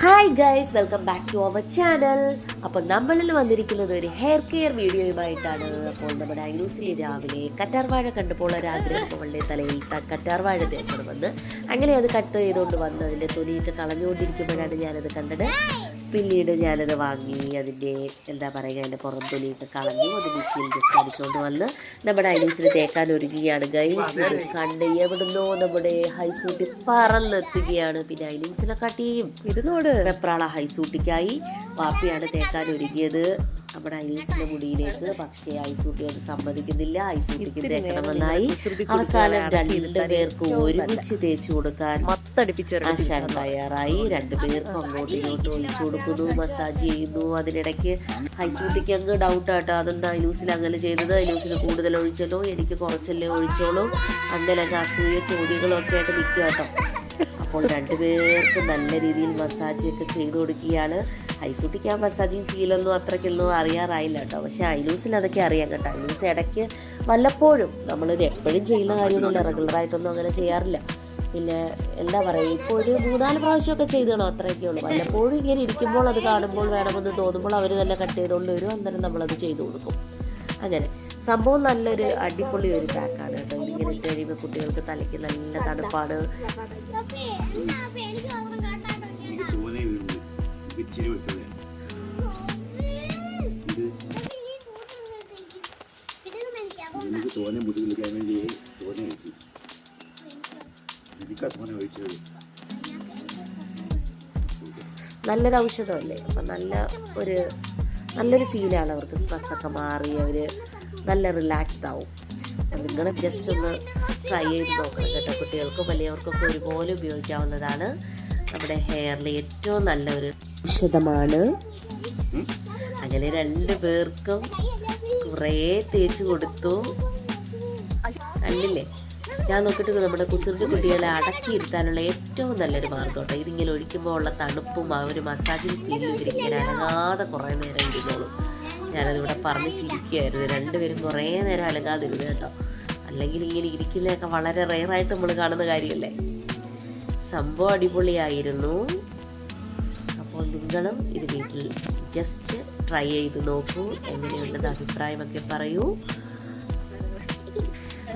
Hi guys welcome back to our channel അപ്പോൾ നമ്മളിൽ വന്നിരിക്കുന്നത് ഒരു ഹെയർ കെയർ വീഡിയോയുമായിട്ടാണ് അപ്പോൾ നമ്മുടെ ഐനൂസിലെ രാവിലെ കറ്റാർവാഴ കണ്ടപ്പോൾ ഒരാഗ്രഹം അവളുടെ തലയിൽ കറ്റാർവാഴ തേക്കണമെന്ന് അങ്ങനെ അത് കട്ട് ചെയ്തുകൊണ്ട് വന്ന് അതിന്റെ തൊലിയൊക്കെ കളഞ്ഞുകൊണ്ടിരിക്കുമ്പോഴാണ് ഞാനത് കണ്ടത്. പിന്നീട് ഞാനത് വാങ്ങി അതിന്റെ എന്താ പറയുക അതിന്റെ പുറം തൊലിയൊക്കെ കളഞ്ഞു അത് മിക്സിയിൽ ജസ്റ്റ് അടിച്ചുകൊണ്ട് വന്ന് നമ്മുടെ ഐനൂസിന് തേക്കാൻ ഒരുങ്ങുകയാണ്. ഗൈസ് കണ്ട് എവിടുന്നോ നമ്മുടെ ഹൈസൂട്ടി പറന്നെത്തുകയാണ്. പിന്നെ ഐനീസിനെ കാട്ടിയും ഇരുന്നോട്. വെപ്രാള ഹൈസൂട്ടിക്കായി വാപ്പിയാണ് തേക്കാൻ ഒരുങ്ങിയത്. നമ്മുടെ അനീഷിന്റെ മുടിയിലേക്ക് പക്ഷേ ഐസൂട്ടി അത് സമ്മതിക്കുന്നില്ല. ഐസൂട്ടിക്ക് തേക്കണമെന്നായി അവസാനം രണ്ടു പേർക്ക് ഒരുമിച്ച് തേച്ചു കൊടുക്കാൻ ആശാൻ തയ്യാറായി. രണ്ടുപേർക്കും അങ്ങോട്ട് ഇങ്ങോട്ട് ഒഴിച്ചു കൊടുക്കുന്നു മസാജ് ചെയ്യുന്നു. അതിനിടയ്ക്ക് ഐസൂട്ടിക്ക് അങ്ങ് ഡൗട്ട് ആട്ടോ അതെന്താ ഐലൂസിൽ അങ്ങനെ ചെയ്തത്? ഐലൂസിന് കൂടുതൽ ഒഴിച്ചല്ലോ എനിക്ക് കുറച്ചല്ലേ ഒഴിച്ചോളൂ. അങ്ങനെ അങ്ങ് അസൂയ ചോദ്യങ്ങളൊക്കെ ആയിട്ട് നിൽക്കുക കേട്ടോ അപ്പോൾ രണ്ടുപേർക്കും നല്ല രീതിയിൽ മസാജ് ഒക്കെ ചെയ്തു കൊടുക്കുകയാണ്. ഐസൂട്ടിക്ക് ആ മസാജിങ് ഫീലൊന്നും അത്രയ്ക്കൊന്നും അറിയാറായില്ല കേട്ടോ. പക്ഷേ ഐലൂസിന് അതൊക്കെ അറിയാം കേട്ടോ. ഐലൂസ് ഇടയ്ക്ക് വല്ലപ്പോഴും നമ്മളിത് എപ്പോഴും ചെയ്യുന്ന കാര്യമൊന്നുമില്ല. റെഗുലറായിട്ടൊന്നും അങ്ങനെ ചെയ്യാറില്ല. പിന്നെ എന്താ പറയുക ഇപ്പോൾ ഒരു മൂന്നാൽ പ്രാവശ്യമൊക്കെ ചെയ്തോളൂ അത്രയൊക്കെ ഉള്ളൂ വല്ലപ്പോഴും ഇങ്ങനെ ഇരിക്കുമ്പോൾ അത് കാണുമ്പോൾ വേണമെന്ന് തോന്നുമ്പോൾ അവർ തന്നെ കട്ട് ചെയ്തുകൊണ്ട് വരും അന്നേരം നമ്മളത് ചെയ്തു കൊടുക്കും. അങ്ങനെ. സംഭവം നല്ലൊരു അടിപൊളി ഒരു പാക്കാണ് കേട്ടോ. ഇതിങ്ങനെ ഇട്ട് കഴിയുമ്പോൾ കുട്ടികൾക്ക് തലയ്ക്ക് നല്ല തണുപ്പാണ്. ഇച്ചിരി വെക്കണേ ഇത് എനിക്ക് തോനെ മുടി വിളിക്കാൻ വേണ്ടി തോനെ വെച്ചു എനിക്കാ തോനെ ഒഴിച്ചത്. നല്ലൊരു ഔഷധമല്ലേ? അപ്പം നല്ല ഒരു നല്ലൊരു ഫീലാണ് അവർക്ക് സ്ട്രെസ്സൊക്കെ മാറി അവർ നല്ല റിലാക്സ്ഡ് ആവും. നിങ്ങൾ ജസ്റ്റ് ഒന്ന് ട്രൈ ചെയ്ത് നോക്കണം കേട്ടോ കുട്ടികൾക്കും. വലിയവർക്കൊക്കെ ഒരുപോലെ ഉപയോഗിക്കാവുന്നതാണ്. നമ്മുടെ ഹെയറിൽ ഏറ്റവും നല്ലൊരു ഔഷധമാണ് അങ്ങനെ രണ്ട് പേർക്കും കുറേ തേച്ച് കൊടുത്തു. കണ്ടില്ലേ? ഞാൻ നോക്കിയിട്ട് നമ്മുടെ കുസൃതി കുട്ടികളെ അടക്കിയിരുത്താനുള്ള ഏറ്റവും നല്ലൊരു മാർഗം കേട്ടോ. ഇതിങ്ങനെ ഒഴിക്കുമ്പോൾ ഉള്ള തണുപ്പും ആ ഒരു മസാജിൽ ഫീലിങ്ങനെ അനങ്ങാതെ കുറേ നേരം ഇരുന്നോളും. ഞാനതിവിടെ പറഞ്ഞ് ചിരിക്കുകയായിരുന്നു രണ്ടുപേരും കുറേ നേരം അലങ്ങാതിരുന്നു കേട്ടോ. അല്ലെങ്കിൽ ഇങ്ങനെ ഇരിക്കുന്നതൊക്കെ വളരെ റെയറായിട്ട് നമ്മൾ കാണുന്ന കാര്യമല്ലേ? സംഭവം അടിപൊളിയായിരുന്നു. അപ്പോൾ നിങ്ങളും ഇത് വീട്ടിൽ ജസ്റ്റ് ട്രൈ ചെയ്ത് നോക്കൂ എങ്ങനെയുള്ളത് അഭിപ്രായമൊക്കെ പറയൂ.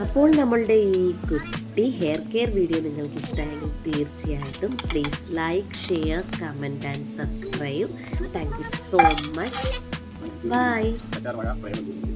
അപ്പോൾ നമ്മളുടെ ഈ കുട്ടി ഹെയർ കെയർ വീഡിയോ നിങ്ങൾക്ക് ഇഷ്ടമായെങ്കിൽ തീർച്ചയായിട്ടും please like share comment and subscribe thank you so much bye